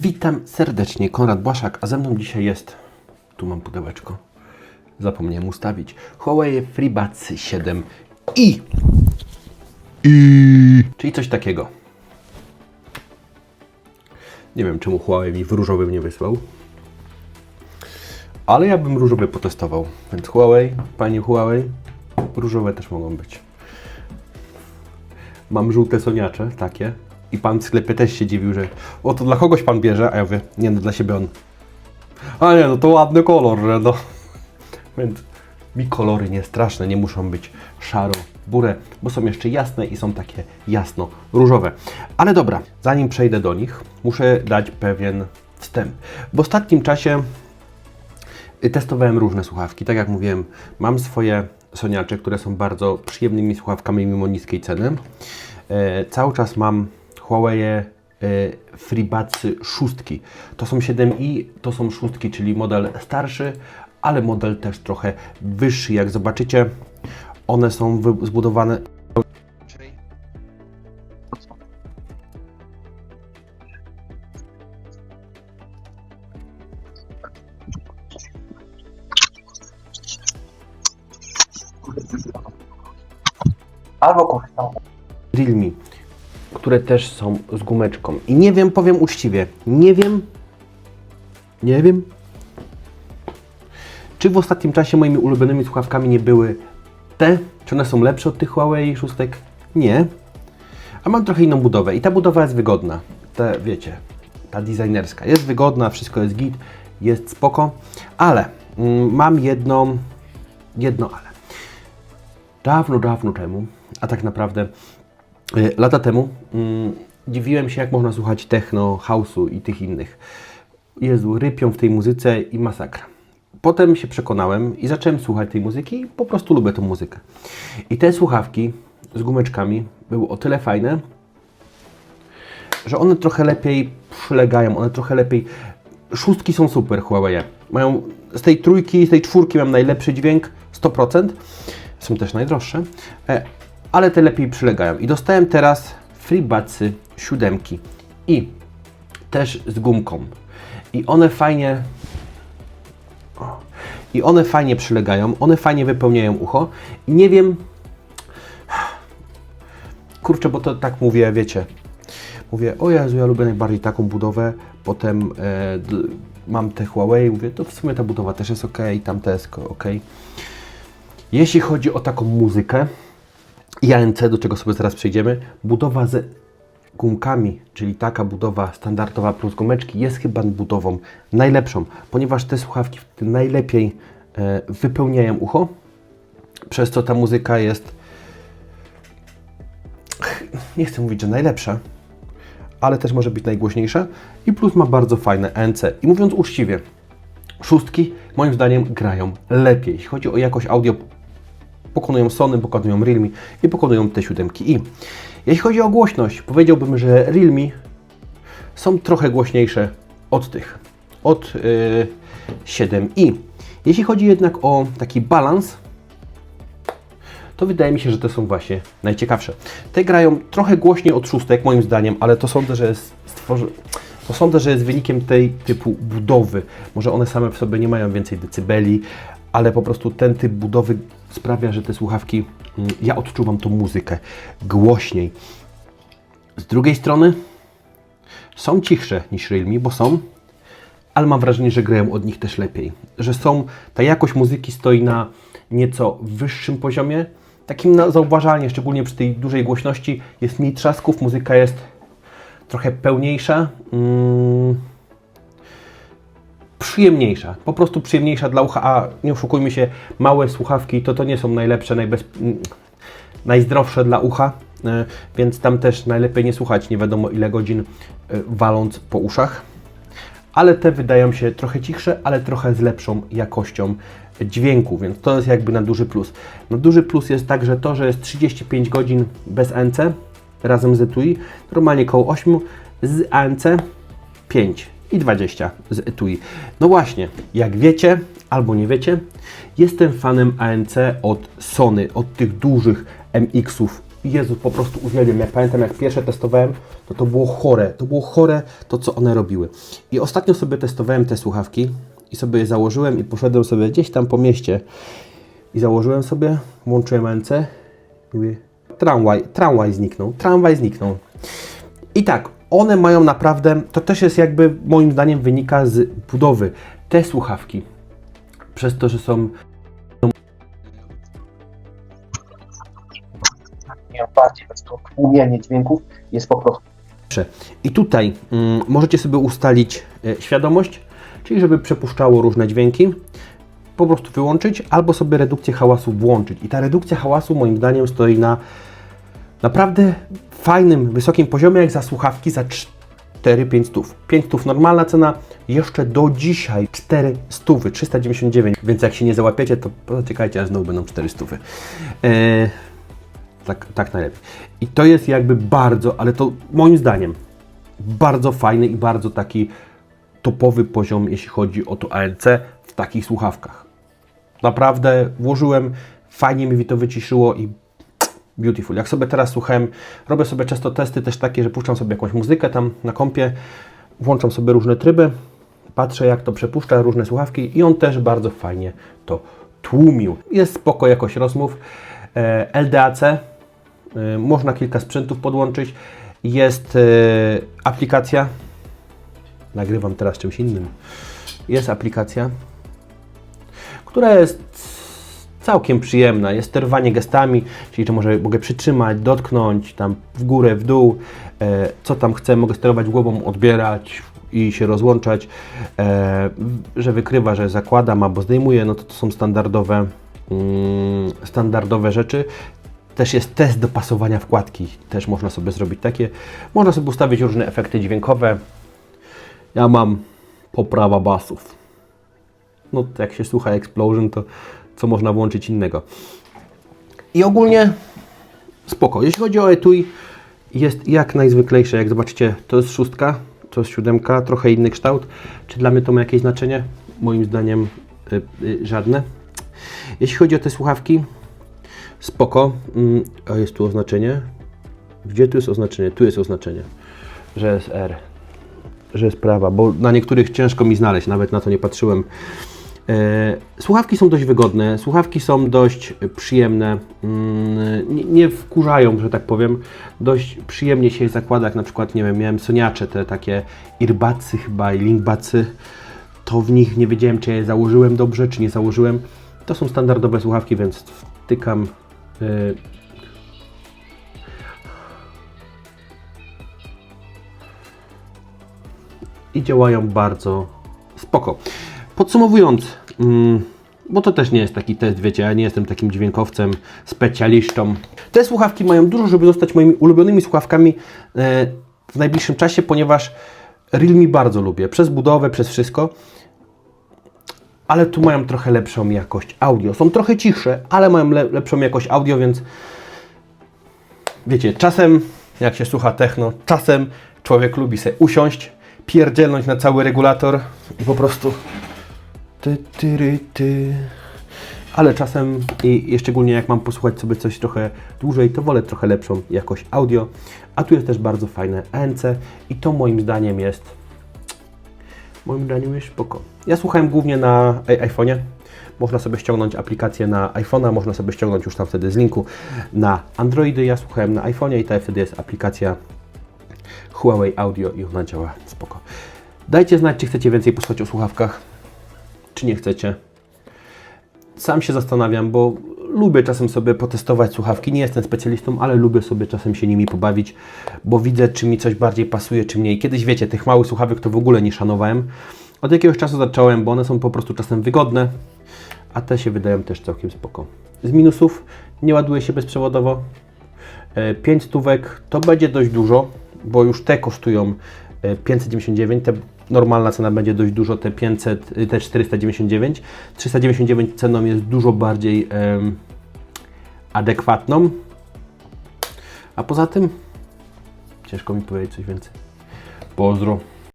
Witam serdecznie, Konrad Błaszak, a ze mną dzisiaj jest, tu mam pudełeczko, zapomniałem ustawić, Huawei FreeBuds 7 i, i, czyli coś takiego. Nie wiem, czemu Huawei mi w różowym nie wysłał, ale ja bym różowy potestował, więc Huawei, Pani Huawei, różowe też mogą być. Mam żółte soniacze, takie. I pan w sklepie też się dziwił, że o to dla kogoś pan bierze, a ja mówię, nie no dla siebie on. A nie, no to ładny kolor, że no. Więc mi kolory nie straszne, nie muszą być szaro, burę, bo są jeszcze jasne i są takie jasno różowe. Ale dobra, zanim przejdę do nich, muszę dać pewien wstęp. W ostatnim czasie Y, Testowałem różne słuchawki. Tak jak mówiłem, mam swoje soniacze, które są bardzo przyjemnymi słuchawkami mimo niskiej ceny. E, cały czas mam Huawei e, FreeBudsy szóstki. To są 7i, to są szóstki, czyli model starszy, ale model też trochę wyższy. Jak zobaczycie, one są zbudowane Albo korzystam. Realme, które też są z gumeczką. I nie wiem, powiem uczciwie, nie wiem, nie wiem, czy w ostatnim czasie moimi ulubionymi słuchawkami nie były te, czy one są lepsze od tych Huawei szóstek? Nie. A mam trochę inną budowę i ta budowa jest wygodna. Te, wiecie, ta designerska jest wygodna, wszystko jest git, jest spoko, ale mm, mam jedną, jedno ale. Dawno, dawno temu, a tak naprawdę lata temu, mm, dziwiłem się, jak można słuchać techno, house'u i tych innych. Jezu, rypią w tej muzyce i masakra. Potem się przekonałem i zacząłem słuchać tej muzyki i po prostu lubię tą muzykę. I te słuchawki z gumeczkami były o tyle fajne, że one trochę lepiej przylegają, one trochę lepiej... Szóstki są super Huawei. Mają z tej trójki, z tej czwórki mam najlepszy dźwięk, 100%. Są też najdroższe, e, ale te lepiej przylegają. I dostałem teraz FreeBudsy siódemki i też z gumką. I one fajnie i one fajnie przylegają, one fajnie wypełniają ucho i nie wiem kurczę, bo to tak mówię, wiecie, mówię, o Jezu, ja lubię najbardziej taką budowę, potem e, mam te Huawei, mówię, to w sumie ta budowa też jest ok, tamta jest ok. Jeśli chodzi o taką muzykę i ANC, do czego sobie zaraz przejdziemy, budowa z gumkami, czyli taka budowa standardowa plus gumeczki jest chyba budową najlepszą, ponieważ te słuchawki najlepiej e, wypełniają ucho, przez co ta muzyka jest nie chcę mówić, że najlepsza, ale też może być najgłośniejsza i plus ma bardzo fajne ANC. I mówiąc uczciwie, szóstki moim zdaniem grają lepiej. Jeśli chodzi o jakość audio, pokonują Sony, pokonują Realme i pokonują te siódemki i. Jeśli chodzi o głośność, powiedziałbym, że Realme są trochę głośniejsze od tych, od yy, 7i. Jeśli chodzi jednak o taki balans, to wydaje mi się, że te są właśnie najciekawsze. Te grają trochę głośniej od szóstek, moim zdaniem, ale to sądzę, że jest stworzy... To sądzę, że jest wynikiem tej typu budowy. Może one same w sobie nie mają więcej decybeli, ale po prostu ten typ budowy sprawia, że te słuchawki, mm, ja odczuwam tą muzykę głośniej. Z drugiej strony są cichsze niż Realme, bo są, ale mam wrażenie, że grają od nich też lepiej. Że są, ta jakość muzyki stoi na nieco wyższym poziomie, takim na, zauważalnie, szczególnie przy tej dużej głośności, jest mniej trzasków, muzyka jest trochę pełniejsza, mm, przyjemniejsza, po prostu przyjemniejsza dla ucha, a nie oszukujmy się, małe słuchawki to to nie są najlepsze, najbez, mm, najzdrowsze dla ucha, e, więc tam też najlepiej nie słuchać nie wiadomo ile godzin e, waląc po uszach. Ale te wydają się trochę cichsze, ale trochę z lepszą jakością dźwięku, więc to jest jakby na duży plus. Na duży plus jest także to, że jest 35 godzin bez ANC razem z etui, normalnie koło 8, z ANC 5 i 20 z etui. No właśnie, jak wiecie albo nie wiecie, jestem fanem ANC od Sony, od tych dużych MX-ów Jezu, po prostu uwielbiam. Jak pamiętam, jak pierwsze testowałem, to to było chore. To było chore to, co one robiły. I ostatnio sobie testowałem te słuchawki i sobie je założyłem i poszedłem sobie gdzieś tam po mieście i założyłem sobie, włączyłem ANC mówię, tramwaj, tramwaj zniknął, tramwaj zniknął. I tak, one mają naprawdę, to też jest jakby moim zdaniem wynika z budowy. Te słuchawki, przez to, że są bardziej, tłumienie dźwięków jest po prostu. I tutaj mm, możecie sobie ustalić e, świadomość, czyli żeby przepuszczało różne dźwięki, po prostu wyłączyć, albo sobie redukcję hałasu włączyć. I ta redukcja hałasu moim zdaniem stoi na naprawdę fajnym, wysokim poziomie, jak za słuchawki za 4-5 stów. 5 stów normalna cena, jeszcze do dzisiaj 4 stówy, 399, więc jak się nie załapiecie, to poczekajcie, aż znowu będą 4 stówy. E, tak, tak najlepiej. I to jest jakby bardzo, ale to moim zdaniem bardzo fajny i bardzo taki topowy poziom, jeśli chodzi o to ANC w takich słuchawkach. Naprawdę włożyłem, fajnie mi to wyciszyło i beautiful. Jak sobie teraz słuchałem, robię sobie często testy też takie, że puszczam sobie jakąś muzykę tam na kompie, włączam sobie różne tryby, patrzę jak to przepuszcza różne słuchawki i on też bardzo fajnie to tłumił. Jest spoko jakość rozmów. E, LDAC, e, można kilka sprzętów podłączyć. Jest e, aplikacja, nagrywam teraz czymś innym. Jest aplikacja, która jest całkiem przyjemna. Jest sterowanie gestami, czyli że może, mogę przytrzymać, dotknąć, tam w górę, w dół, e, co tam chcę, mogę sterować głową, odbierać i się rozłączać, e, że wykrywa, że zakładam albo zdejmuję, no to to są standardowe, mm, standardowe rzeczy. Też jest test dopasowania wkładki, też można sobie zrobić takie. Można sobie ustawić różne efekty dźwiękowe. Ja mam poprawa basów no jak się słucha Explosion, to co można włączyć innego. I ogólnie spoko. Jeśli chodzi o etui, jest jak najzwyklejsze. Jak zobaczycie, to jest szóstka, to jest siódemka, trochę inny kształt. Czy dla mnie to ma jakieś znaczenie? Moim zdaniem y, y, żadne. Jeśli chodzi o te słuchawki, spoko. Mm, a jest tu oznaczenie? Gdzie tu jest oznaczenie? Tu jest oznaczenie, że jest R że jest prawa, bo na niektórych ciężko mi znaleźć, nawet na to nie patrzyłem. E, Słuchawki są dość wygodne, słuchawki są dość przyjemne, mm, nie, wkurzają, że tak powiem. Dość przyjemnie się je zakłada, jak na przykład, nie wiem, miałem soniacze, te takie irbacy chyba i linkbacy, to w nich nie wiedziałem, czy je założyłem dobrze, czy nie założyłem. To są standardowe słuchawki, więc wtykam e, i działają bardzo spoko. Podsumowując, mm, bo to też nie jest taki test, wiecie, ja nie jestem takim dźwiękowcem, specjalistą. Te słuchawki mają dużo, żeby zostać moimi ulubionymi słuchawkami e, w najbliższym czasie, ponieważ Realme bardzo lubię, przez budowę, przez wszystko. Ale tu mają trochę lepszą jakość audio. Są trochę cichsze, ale mają le lepszą jakość audio, więc wiecie, czasem jak się słucha techno, czasem człowiek lubi sobie usiąść, pierdzielnąć na cały regulator i po prostu ty, ty, ty. Ale czasem i, szczególnie jak mam posłuchać sobie coś trochę dłużej, to wolę trochę lepszą jakość audio. A tu jest też bardzo fajne ANC i to moim zdaniem jest moim zdaniem jest spoko. Ja słuchałem głównie na iPhone'ie. Można sobie ściągnąć aplikację na iPhone'a, można sobie ściągnąć już tam wtedy z linku na Androidy. Ja słuchałem na iPhone'ie i ta wtedy jest aplikacja Huawei Audio i ona działa spoko. Dajcie znać, czy chcecie więcej posłuchać o słuchawkach, czy nie chcecie. Sam się zastanawiam, bo lubię czasem sobie potestować słuchawki. Nie jestem specjalistą, ale lubię sobie czasem się nimi pobawić, bo widzę, czy mi coś bardziej pasuje, czy mniej. Kiedyś, wiecie, tych małych słuchawek to w ogóle nie szanowałem. Od jakiegoś czasu zacząłem, bo one są po prostu czasem wygodne, a te się wydają też całkiem spoko. Z minusów nie ładuje się bezprzewodowo. 5 stówek to będzie dość dużo, bo już te kosztują e, 599, te normalna cena będzie dość dużo, te 500, y, te 499. 399 ceną jest dużo bardziej em, adekwatną. A poza tym ciężko mi powiedzieć coś więcej. Pozdro.